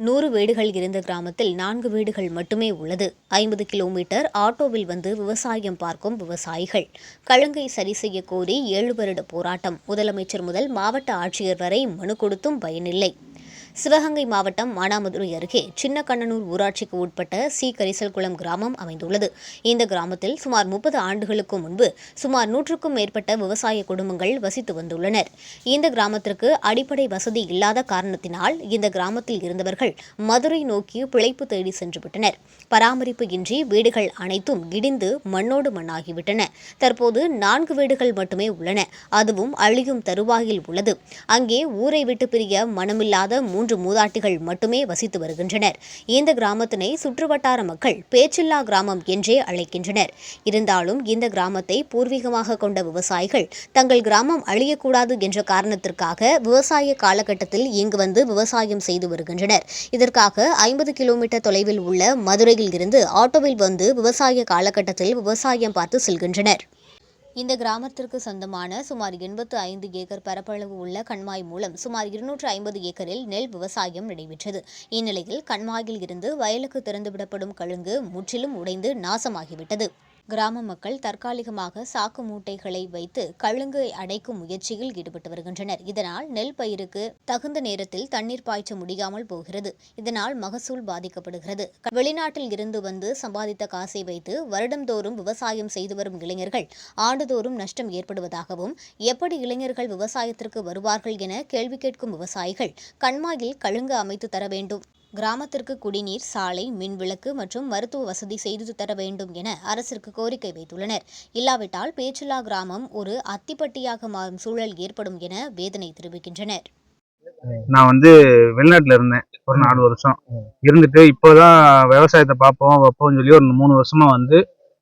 நூறு வீடுகள் இருந்த கிராமத்தில் நான்கு வீடுகள் மட்டுமே உள்ளது. ஐம்பது கிலோமீட்டர் ஆட்டோவில் வந்து விவசாயம் பார்க்கும் விவசாயிகள். கழுங்கை சரி செய்ய கோரி ஏழு வருட போராட்டம். முதலமைச்சர் முதல் மாவட்ட ஆட்சியர் வரை மனு கொடுத்தும் பயனில்லை. சிவகங்கை மாவட்டம் மானாமதுரை அருகே சின்ன கண்ணனூர் ஊராட்சிக்கு உட்பட்ட சி கரிசல்குளம் கிராமம் அமைந்துள்ளது. இந்த கிராமத்தில் சுமார் முப்பது ஆண்டுகளுக்கு முன்பு சுமார் நூற்றுக்கும் மேற்பட்ட விவசாய குடும்பங்கள் வசித்து வந்துள்ளனர். இந்த கிராமத்திற்கு அடிப்படை வசதி இல்லாத காரணத்தினால் இந்த கிராமத்தில் இருந்தவர்கள் மதுரை நோக்கி பிழைப்பு தேடி சென்றுவிட்டனர் பராமரிப்பு இன்றி வீடுகள் அனைத்தும் இடிந்து மண்ணோடு மண்ணாகிவிட்டன. தற்போது நான்கு வீடுகள் மட்டுமே உள்ளன. அதுவும் அழியும் தருவாயில் உள்ளது. அங்கே ஊரை விட்டு பிரிய மனமில்லாத மூன்று மூதாட்டிகள் மட்டுமே வசித்து வருகின்றனர். இந்த கிராமத்தினை சுற்றுவட்டார மக்கள் பேச்சில்லா கிராமம் என்றே அழைக்கின்றனர். இருந்தாலும் இந்த கிராமத்தை பூர்வீகமாக கொண்ட விவசாயிகள் தங்கள் கிராமம் அழியக்கூடாது என்ற காரணத்திற்காக விவசாய காலகட்டத்தில் இங்கு வந்து விவசாயம் செய்து வருகின்றனர். இதற்காக ஐம்பது கிலோமீட்டர் தொலைவில் உள்ள மதுரையில் இருந்து ஆட்டோவில் வந்து விவசாய காலகட்டத்தில் விவசாயம் பார்த்து செல்கின்றனர். இந்த கிராமத்திற்கு சொந்தமான சுமார் எண்பத்து ஐந்து ஏக்கர் பரப்பளவு உள்ள கண்மாய் மூலம் சுமார் இருநூற்று ஐம்பது ஏக்கரில் நெல் விவசாயம் நடைபெற்றது. இந்நிலையில் கண்மாயில் இருந்து வயலுக்கு திறந்துவிடப்படும் கழுங்கு முற்றிலும் உடைந்து நாசமாகிவிட்டது. கிராம மக்கள் தற்காலிகமாக சாக்கு மூட்டைகளை வைத்து கழுங்கை அடைக்கும் முயற்சியில் ஈடுபட்டு வருகின்றனர். இதனால் நெல் பயிருக்கு தகுந்த நேரத்தில் தண்ணீர் பாய்ச்ச முடியாமல் போகிறது. இதனால் மகசூல் பாதிக்கப்படுகிறது. வெளிநாட்டில் இருந்து வந்து சம்பாதித்த காசை வைத்து வருடந்தோறும் விவசாயம் செய்து வரும் இளைஞர்கள் ஆண்டுதோறும் நஷ்டம் ஏற்படுவதாகவும் எப்படி இளைஞர்கள் விவசாயத்திற்கு வருவார்கள் என கேள்வி கேட்கும் விவசாயிகள் கண்மாயில் கழுங்கு அமைத்து தர வேண்டும். கிராமத்திற்கு குடிநீர் சாலை மின்விளக்கு மற்றும் மருத்துவ வசதி செய்து தர வேண்டும் என அரசிற்கு கோரிக்கை வைத்துள்ளனர். இல்லாவிட்டால் பேச்சில்லா கிராமம் ஒரு அத்திப்பட்டியாக மாறும் சூழல் ஏற்படும் என வேதனை தெரிவிக்கின்றனர். நான் வந்து வெளிநாட்டில் இருந்தேன். ஒரு நாலு வருஷம். இருந்துட்டு இப்போதான் விவசாயத்தை பார்ப்போம் வைப்போம்னு சொல்லி ஒரு மூணு வருஷமா வந்து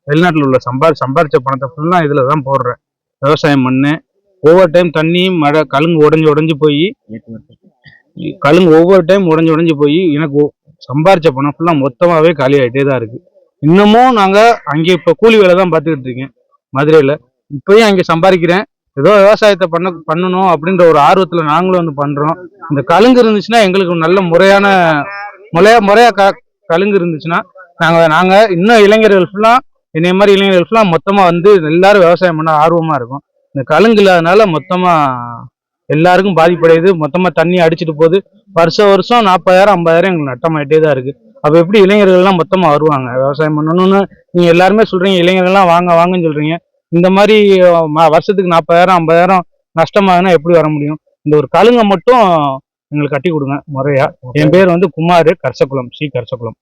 வெளிநாட்டில் உள்ள சம்பாரி சம்பாரிச்ச பணத்தை ஃபுல்லாக இதில் தான் போடுறேன். விவசாயம் பண்ணேன். ஒவ்வொரு டைம் தண்ணி மழை கழுங்கு உடஞ்சி உடஞ்சி போய் கழுங்கு ஒவ்வொரு டைம் உடஞ்சி உடஞ்சி போய் எனக்கு சம்பாரிச்ச பணம் ஃபுல்லாக மொத்தமாகவே காலி ஆகிட்டே தான் இருக்குது இன்னமும் நாங்கள் அங்கே இப்போ கூலி வேலை தான் பார்த்துக்கிட்டு இருக்கேன் மதுரையில். இப்போயும் அங்கே சம்பாதிக்கிறேன் ஏதோ விவசாயத்தை பண்ண பண்ணணும் அப்படின்ற ஒரு ஆர்வத்தில் நாங்களும் வந்து பண்ணுறோம் இந்த கழுங்கு இருந்துச்சுன்னா எங்களுக்கு நல்ல முறையான முறையா முறையா க கழுங்கு இருந்துச்சுன்னா நாங்கள் நாங்கள் இன்னும் இளைஞர்கள் ஃபுல்லாக என்னைய மாதிரி இளைஞர்கள் ஃபுல்லாக மொத்தமாக வந்து எல்லாரும் விவசாயம் பண்ண ஆர்வமாக இருக்கும். இந்த கழுங்கு இல்லாதனால மொத்தமாக எல்லாருக்கும் பாதிப்படையுது. மொத்தமா தண்ணி அடிச்சிட்டு போகுது. வருஷம் வருஷம் நாற்பதாயிரம் ஐம்பதாயிரம் எங்களுக்கு நட்டமாயிட்டே தான் இருக்கு. அப்ப எப்படி இளைஞர்கள்லாம் மொத்தமா வருவாங்க? விவசாயம் பண்ணணும்னு நீங்க எல்லாருமே சொல்றீங்க. இளைஞர்கள்லாம் வாங்க வாங்கன்னு சொல்றீங்க. இந்த மாதிரி வருஷத்துக்கு நாற்பதாயிரம் ஐம்பதாயிரம் நஷ்டமாகுனா எப்படி வர முடியும்? இந்த ஒரு கழுங்க மட்டும் எங்களுக்கு கட்டி கொடுங்க முறையா. என் பேர் வந்து குமார் கரசகுளம் சி கரசகுளம்